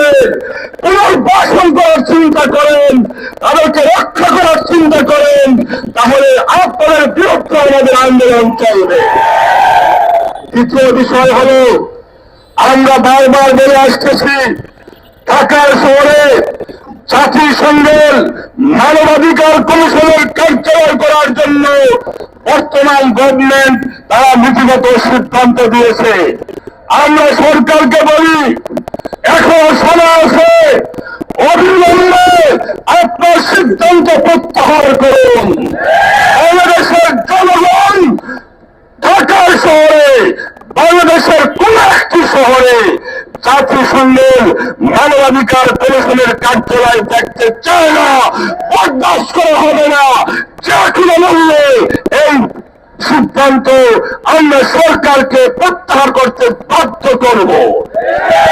কুশলদের পুনর্বাসন করার চিন্তা করেন, তাদেরকে রক্ষা করার চিন্তা করেন, তাহলে আপনাদের বিরুদ্ধে আমাদের আন্দোলন চলবে। দ্বিতীয় বিষয় হল, আমরা বারবার বলে আসতেছি, ঢাকার শহরে জাতিসংঘের মানবাধিকার কমিশনের কার্যালয় করার জন্য বর্তমান গভর্নমেন্ট তারা নীতিগত সিদ্ধান্ত দিয়েছে। আমরা সরকারকে অবিলম্বে আপনার সিদ্ধান্ত প্রত্যাহার করুন। বাংলাদেশের জনগণ ঢাকার শহরে, বাংলাদেশের কোন একটি শহরে জাতিসংঘের মানবাধিকার কমিশনের কার্যালয় দেখতে চায় না, বরদাস্ত করা হবে না। যে কোনো মূল্যে এই সিদ্ধান্ত আমরা সরকারকে প্রত্যাহার করতে বাধ্য করব।